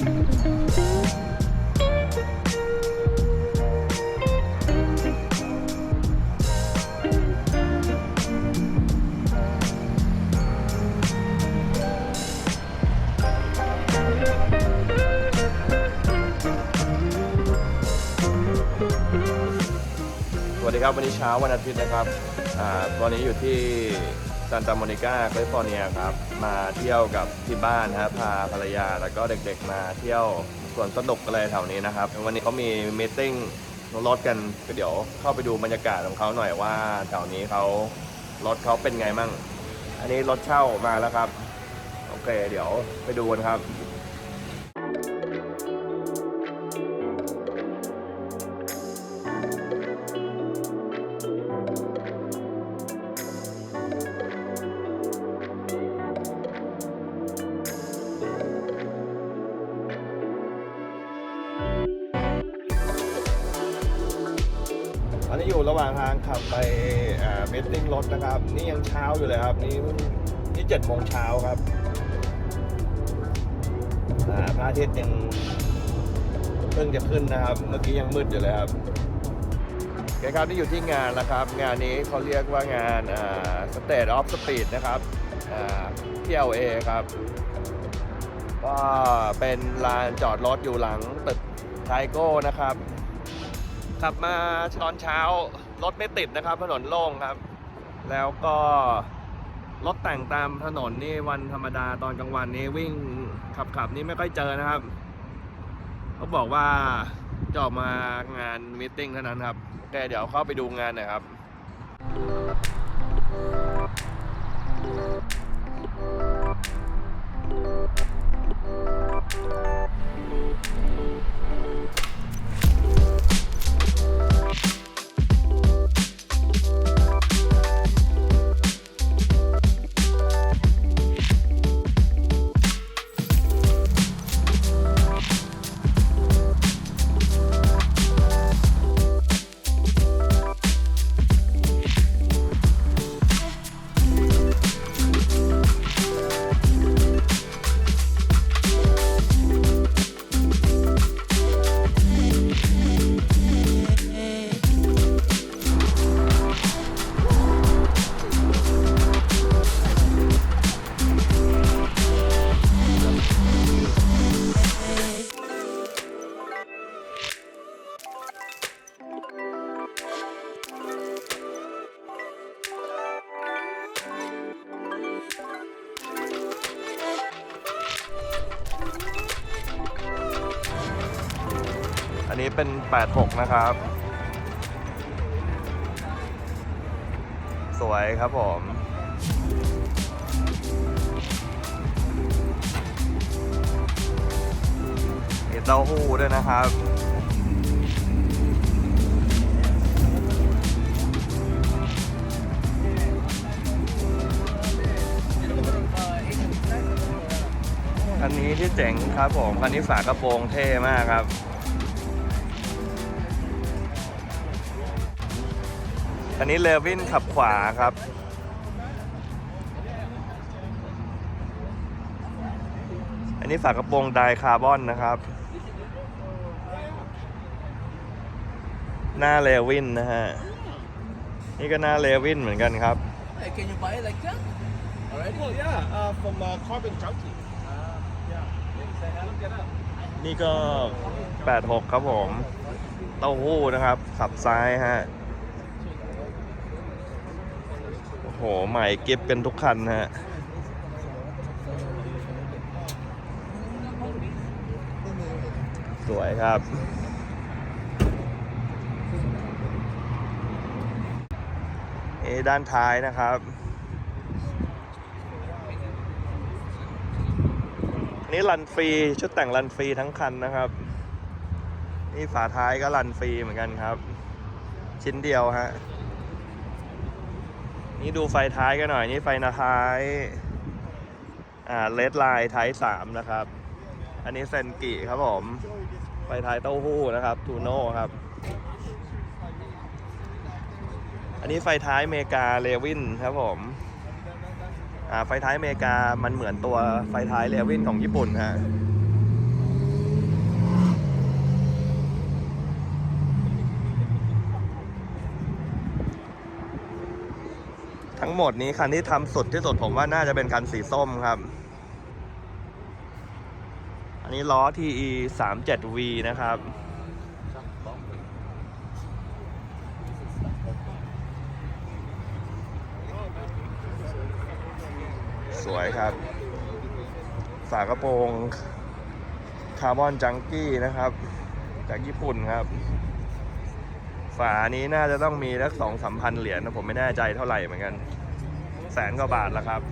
สวัสดีครับวันนี้เช้าวันอาทิตย์นะครับอาตอนนี้อยู่ที่ซานตาโมนิกาแคลิฟอร์เนียครับ มาเที่ยวกับที่บ้านนะครับพาภรรยาแล้วก็เด็กๆมาเที่ยวสวนสนุกอะไรแถวนี้นะครับ วันนี้เขามีมีตติ้งรถกันก็เดี๋ยวเข้าไปดูบรรยากาศของเขาหน่อยว่าแถวนี้เขารถเขาเป็นไงมั่ง อันนี้รถเช่ามาแล้วครับ โอเค เดี๋ยวไปดูกันครับ ถนะครับ นี่ยังเช้าอยู่เลยครับ นี่เพิ่งนี่เจ็ดโมงเช้าครับพระอาทิตย์ยังเพิ่งจะขึ้นนะครับ เมื่อกี้ยังมืดอยู่เลยครับโอเคครับนี่อยู่ที่งานแล้วครับ งานนี้เขาเรียกว่างานอ่า State of Speed นะครับอ่าที่ LA ครับ ก็เป็นลานจอดรถอยู่หลังตึกไทโก้นะครับ ขับมาตอนเช้า รถไม่ติดนะครับ ถนนโล่งครับ แล้วก็รถแต่งตามถนนนี่วันธรรมดาตอนกลางวันนี้วิ่งขับขับนี่ไม่ค่อยเจอนะครับ เขาบอกว่าจะออกมางานมตติ팅เท่านั้นครับโอเคเดี๋ยวเข้าไปดูงานหน่อยครับ นี้เป็น 86 นะครับ สวยครับผมมีเต้าหู้ด้วยนะครับคันนี้ที่เจ๋งครับผมคันนี้ฝากระโปรงเท่มากครับ อันนี้เลวินขับขวาครับ อันนี้ฝากระโปรงไดคาร์บอนนะครับ หน้าเลวินนะฮะ นี่ก็หน้าเลวินเหมือนกันครับ Hey, can you buy it like that? Already? Well, yeah, uh, from uh, Carbon Junkie. Look it up. นี่ก็ 86 ครับผม เต้าหู้นะครับ ขับซ้ายฮะ โอ้โหใหม่เก็บกันทุกคันฮะสวยครับเอด้านท้ายนะครับนนี้รันฟรีชุดแต่งรันฟรีทั้งคันนะครับ นี่ฝาท้ายก็รันฟรีเหมือนกันครับ ชิ้นเดียวฮะ นี่ดูไฟท้ายกันหน่อย นี่ไฟนาท้าย อ่าเลดไลน์ท้ายสามนะครับ อันนี้เซนกิครับผม ไฟท้ายเต้าหู้นะครับทูโน่ครับ อันนี้ไฟท้ายเมกาเลวินครับผม อ่าไฟท้ายอเมริกามันเหมือนตัวไฟท้ายเลวินของญี่ปุ่นฮะ งหมดนี้คันที่ทำสุดที่สุดผมว่าน่าจะเป็นคันสีส้มครับ อันนี้ล้อ TE 37V นะครับ สวยครับ ฝากระโปรงคาร์บอนจังกี้นะครับ จากญี่ปุ่นครับฝานี้น่าจะต้องมีสักสองสามพันเหรียญนะผมไม่แน่ใจเท่าไหร่เหมือนกัน แสนกว่าบาทแล้วครับ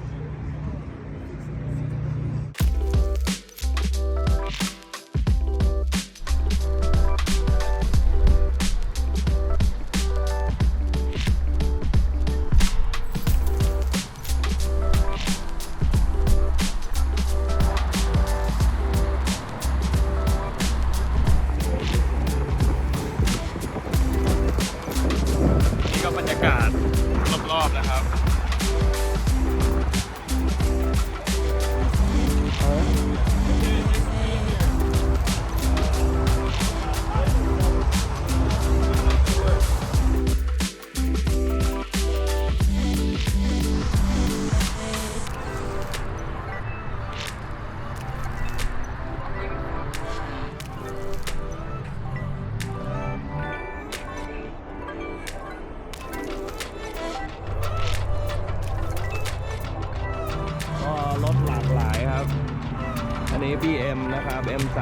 นนี้ BM นะครับ M3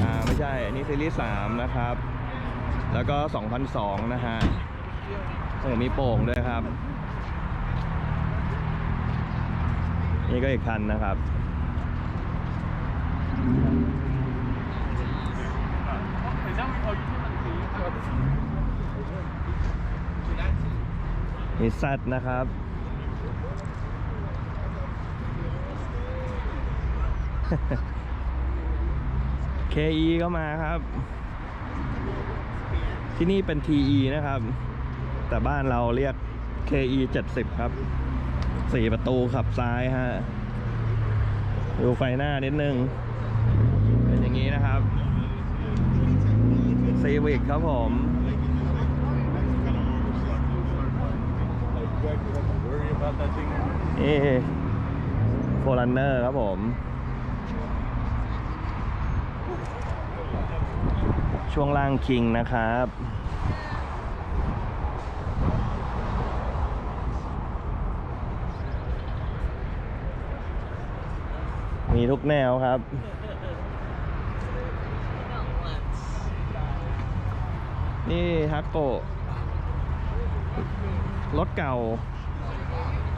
อ่าไม่ใช่ อันนี้ซีรีส์3นะครับ แล้วก็2002นะฮะโอ้มีโป่งด้วยครับ นี่ก็อีกคันนะครับมีซัดนะครับ KE ก็มาครับ ที่นี่เป็น TE นะครับ แต่บ้านเราเรียก KE 70 ครับสี่ประตูขับซ้ายฮะ ดูไฟหน้านิดนึง เป็นอย่างนี้นะครับ Civic ครับผม นี่โฟลันเนอร์ครับผม ช่วงล่างคิงนะครับมีทุกแนวครับ นี่ฮักโกรถเก่า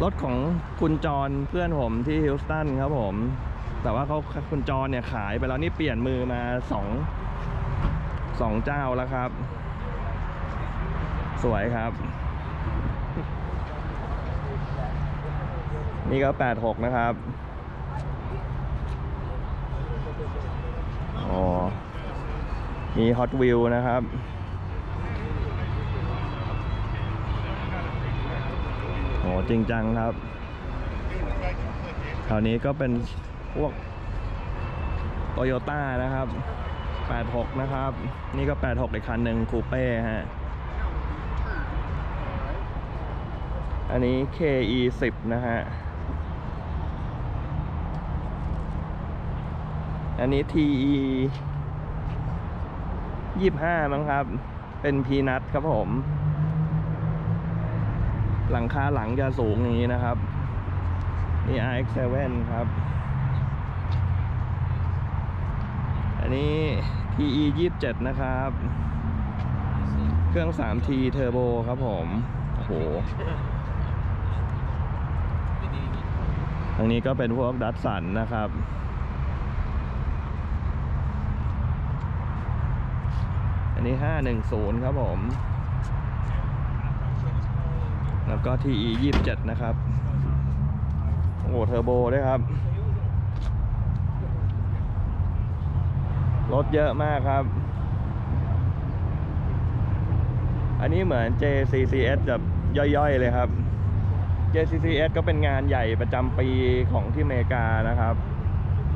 รถของคุณจรเพื่อนผมที่ฮิลสตันครับผม แต่ว่าเขาคุณจรเนี่ยขายไปแล้วนี่เปลี่ยนมือมาสอง สองเจ้าแล้วครับ สวยครับ นี่ก็แปดหกนะครับอ๋อมีฮอตวิวนะครับโอ้จริงจังครับคราวนี้ก็เป็นพวกโตโยต้านะครับ 86 นะครับ นี่ก็ 86 อีกคันหนึ่งคูเป้ฮะ อันนี้ KE 10นะฮะ อันนี้ TE 25 มั้งครับ เป็นพีนัทครับผม หลังคาหลังจะสูงอย่างนี้นะครับ นี่ RX7 ครับ อันนี้ TE 27 นะครับ เครื่อง 3T Turbo ครับผม โอ้โหทางนี้ก็เป็นพวกดัตสันนะครับ อันนี้ 510 ครับผม แล้วก็ TE 27 นะครับ โอ้โหเทอร์โบด้วยครับ รถเยอะมากครับ อันนี้เหมือน JCCS แบบย่อยๆเลยครับ JCCS ก็เป็นงานใหญ่ประจำปีของที่อเมริกานะครับ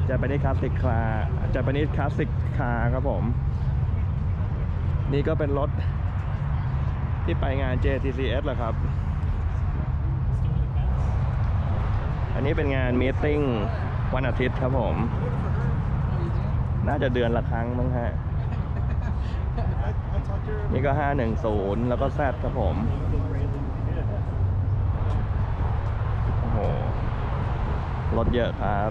Japanese Classic Car Japanese Classic Car ครับผม นี่ก็เป็นรถที่ไปงาน JCCS แหละครับอันนี้เป็นงานมีตติ้งวันอาทิตย์ครับผม น่าจะเดือนละครั้งมั้งฮะ นี่ก็ 510 แล้วก็แซดครับผม โอ้โห รถเยอะครับ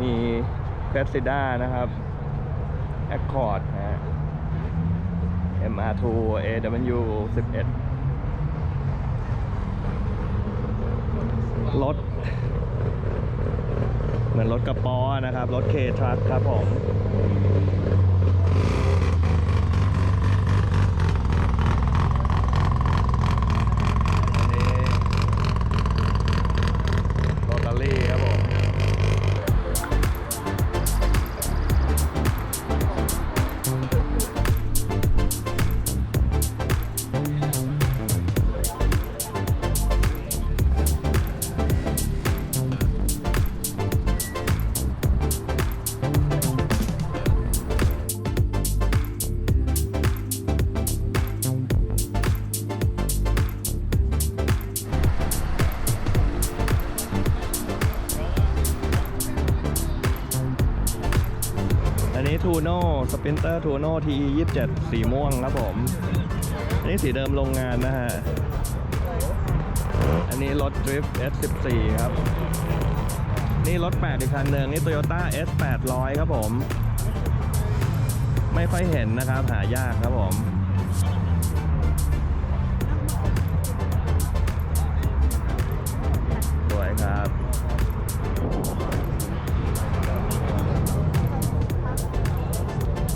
มีเครสซิด้านะครับ Accord ฮะ MR2 AW 11 รถ เหมือนรถกระป๋อนะครับ รถเคทรัคครับผม ปรินเตอร์ทูโน่ที27สีม่วงครับผม อันนี้สีเดิมโรงงานนะฮะ อันนี้รถดริฟต์ S14 ครับ นี่รถ8อีกคันหนึ่งนี่ Toyota S800 ครับผม ไม่ค่อยเห็นนะครับ หายากครับผม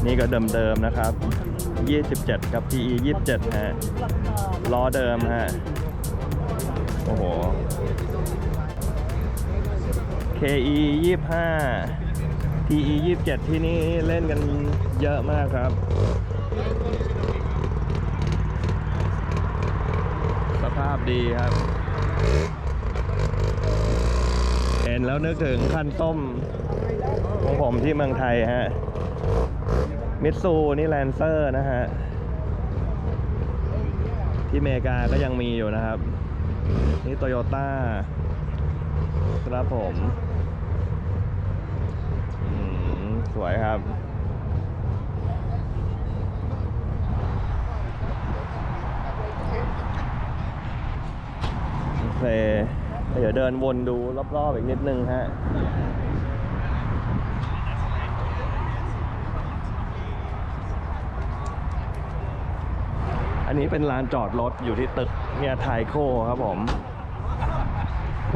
นี่ก็เดิมๆนะครับ 27 กับ PE 27ฮะล้อเดิมฮะ โอ้โห KE 25 PE 27 ที่นี่เล่นกันเยอะมากครับ สภาพดีครับ เห็นแล้วนึกถึงคันต้มของผมที่เมืองไทยฮะ มิตซูนี่แลนเซอร์นะฮะ ที่อเมริกาก็ยังมีอยู่นะครับ นี่โตโยต้าครับผมอืมสวยครับโอเคเดี๋ยวเดินวนดูรอบๆอีกนิดนึงฮะ อันนี้เป็นลานจอดรถอยู่ที่ตึกเนี่ยไทโคครับผม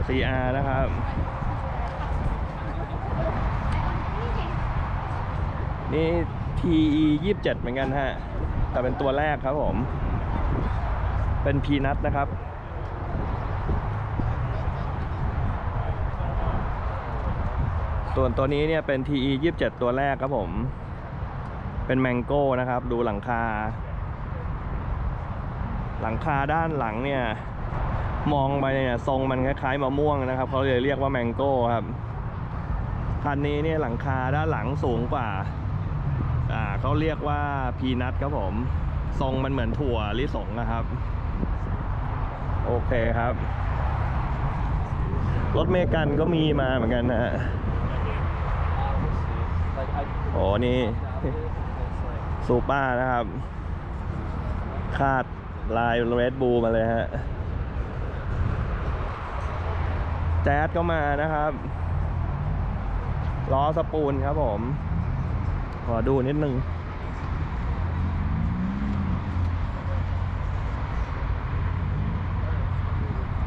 CR นะครับนี่ TE 27 เหมือนกันฮะ แต่เป็นตัวแรกครับผม เป็นพีนัทนะครับ ส่วนตัวนี้เนี่ยเป็น TE 27 ตัวแรกครับผม เป็นแมงโก้นะครับ ดูหลังคา หลังคาด้านหลังเนี่ยมองไปเนี่ยทรงมันคล้ายๆมะม่วงนะครับเขาเลยเรียกว่าแมงโก้ครับคันนี้เนี่ยหลังคาด้านหลังสูงกว่าอ่าเขาเรียกว่าพีนัทครับผม ทรงมันเหมือนถั่วลิสงนะครับ โอเคครับ รถเมกันก็มีมาเหมือนกันนะฮะ Like I โอ้นี่ซูป้านะครับ คาด ลายเรดบูมาเลยฮะ แจ๊ดก็มานะครับล้อสปูนครับผม ขอดูนิดนึง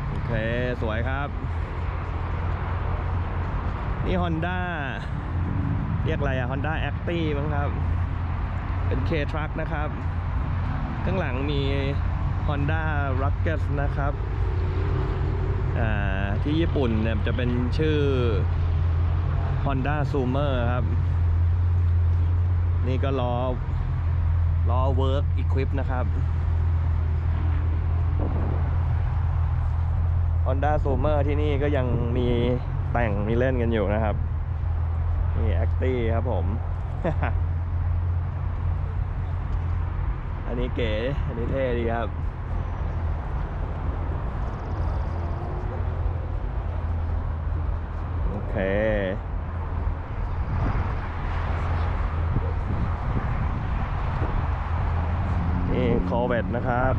โอเค สวยครับ นี่ Honda เรียกอะไรอะ Honda Acti มั้งครับ เป็น K-Truck นะครับ ข้างหลังมี Honda Rugged นะครับอ่าที่ญี่ปุ่นเนี่ยจะเป็นชื่อ Honda Zoomer ครับ นี่ก็ล้อล้อ Work Equip นะครับ Honda Zoomer ที่นี่ก็ยังมีแต่งมีเล่นกันอยู่นะครับนี่แอคตี้ครับผม อันนี้เก๋ อันนี้เท่ดีครับ เคนี่คอเวตนะครับ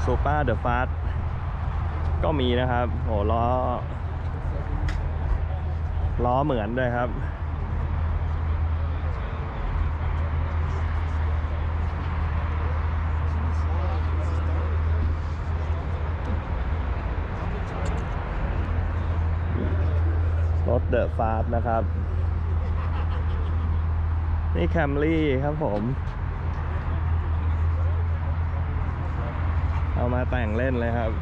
โซปร์เดอะฟาสก็มีนะครับ โหล้อ ล้อเหมือนด้วยครับ เดอะฟาสนะครับ นี่แคมรี่ครับผม เอามาแต่งเล่นเลยครับ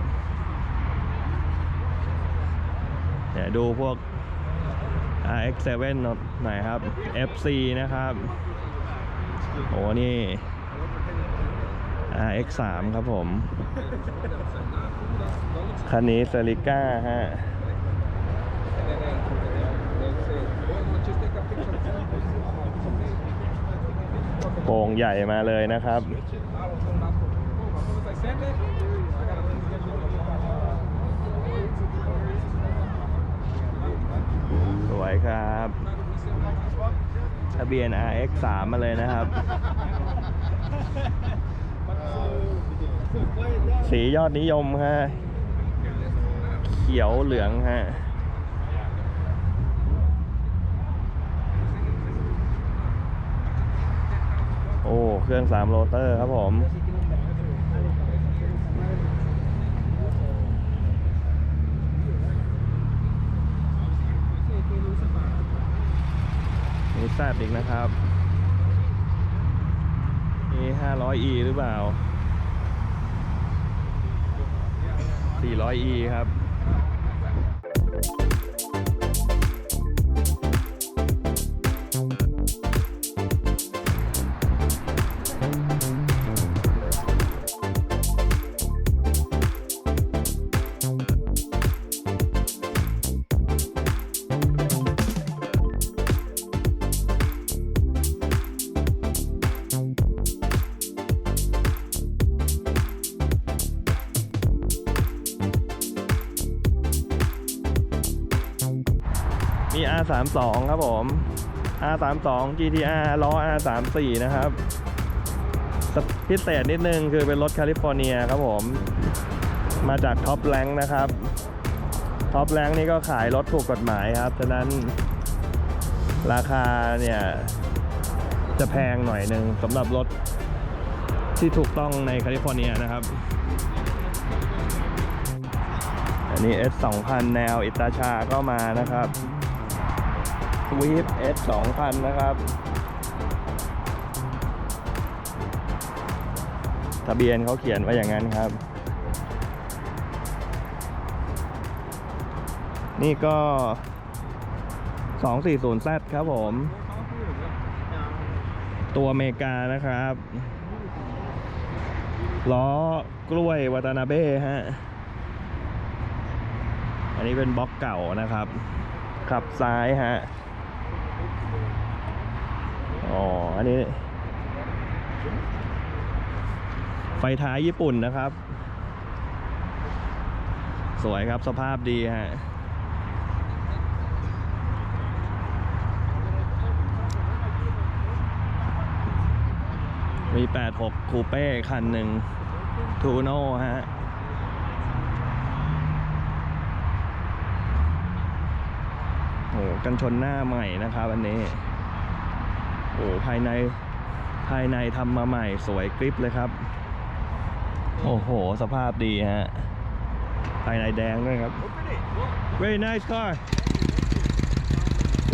เดี๋ยวดูพวก RX7 หน่อยครับ FC นะครับโอ้นี่ RX3 ครับผม คันนี้เซริก้าฮะ โป่งใหญ่มาเลยนะครับ สวยครับทะเบียน RX3 มาเลยนะครับ สียอดนิยมฮะ เขียวเหลืองฮะ โอ้เครื่อง3โรเตอร์ครับผมมีแซดอีกนะครับนี่ 500e หรือเปล่า 400e ครับ มี R32 ครับผม R32 GTR ล้อ R34 นะครับพิเศษนิดนึงคือเป็นรถแคลิฟอร์เนียครับผม มาจากท็อปแ n งนะครับท็อปแ n งนี่ก็ขายรถถูกกฎหมายครับ ฉะนั้นราคาเนี่ย จะแพงหน่อยหนึ่งสำหรับรถที่ถูกต้องในแคลิฟอร์เนียนะครับ อันนี้ S 2000 แนวอิตาชาก็มานะครับ สวีป S 2000 นะครับ ทะเบียนเขาเขียนไว้อย่างนั้นครับ นี่ก็ 240Z ครับผม ตัวอเมริกานะครับ ล้อกล้วยวัตนาเบ้ฮะอันนี้เป็นบล็อกเก่านะครับ ขับซ้ายฮะ อ๋อ อันนี้ ไฟท้ายญี่ปุ่นนะครับ สวยครับสภาพดีฮะมี 86 คูเป้คันหนึ่งทูโน่ฮะ โอ้กันชนหน้าใหม่นะครับอันนี้ อ้ภายในภายในทำมาใหม่สวยกริปเลยครับ โอ้โห สภาพดีฮะ ภายในแดงด้วยครับ very nice car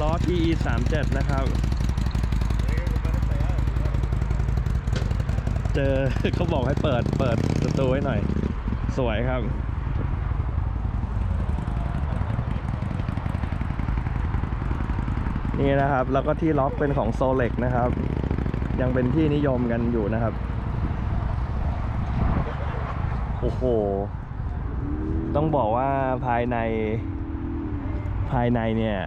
ล้อ TE 37นะครับ เจอเขาบอกให้เปิดเปิดประตูไว้หน่อย สวยครับ นี่นะครับ แล้วก็ที่ล็อกเป็นของโซเล็กนะครับ ยังเป็นที่นิยมกันอยู่นะครับ โอ้โห ต้องบอกว่าภายในภายในเนี่ย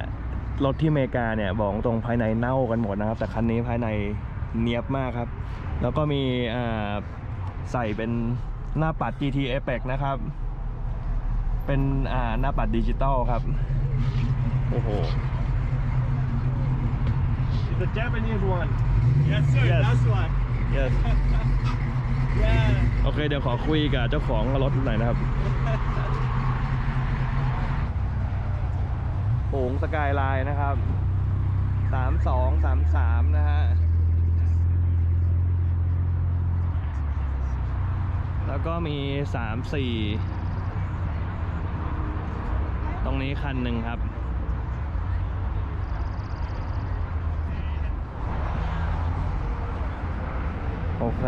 รถที่อเมริกาเนี่ยบอกตรงภายในเน่ากันหมดนะครับ แต่คันนี้ภายในเนียบมากครับ แล้วก็มีใส่เป็นหน้าปัด GT Apex นะครับ เป็นหน้าปัดดิจิตอลครับ โอ้โห The Japanese one. Yes, sir. Yes. That's one. yes Yeah. โอเค เดี๋ยวขอคุยกับเจ้าของรถหน่อยนะครับโป่งสกายไลน์นะครับ สามสองสามสามนะฮะ แล้วก็มีสามสี่ ตรงนี้คันหนึ่งครับ โอเค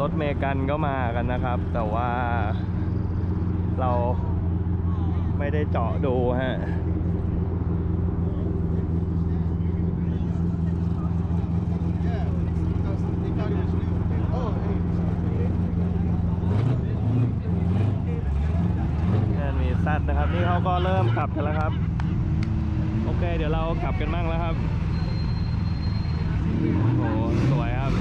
รถเมกันก็มากันนะครับ แต่ว่าเราไม่ได้เจาะดูฮะ แค่มีซัดนะครับ นี่เขาก็เริ่ม กันแล้วครับ โอเค เดี๋ยวเรากลับกันบ้างแล้วครับ โอ้โห สวยครับ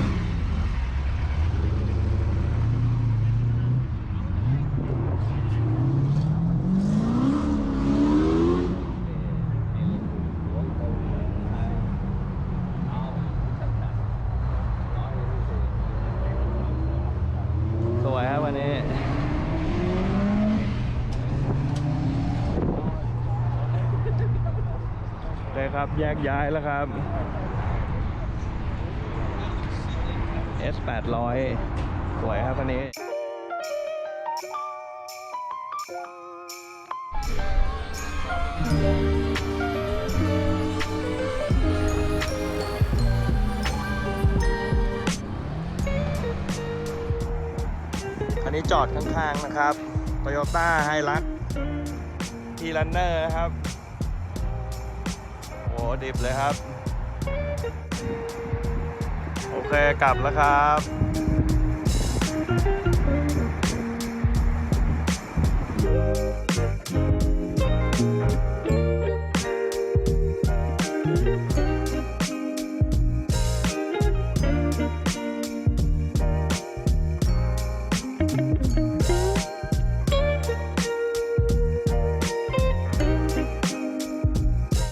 สวยครับวันนี้ โอเคครับ แยกย้ายแล้วครับ S 800สวยครับวันนี้ คันนี้จอดข้างๆนะครับ Toyota h i l u x t r u n n e r นะครับ ดิบเลยครับ โอเคกลับแล้วครับ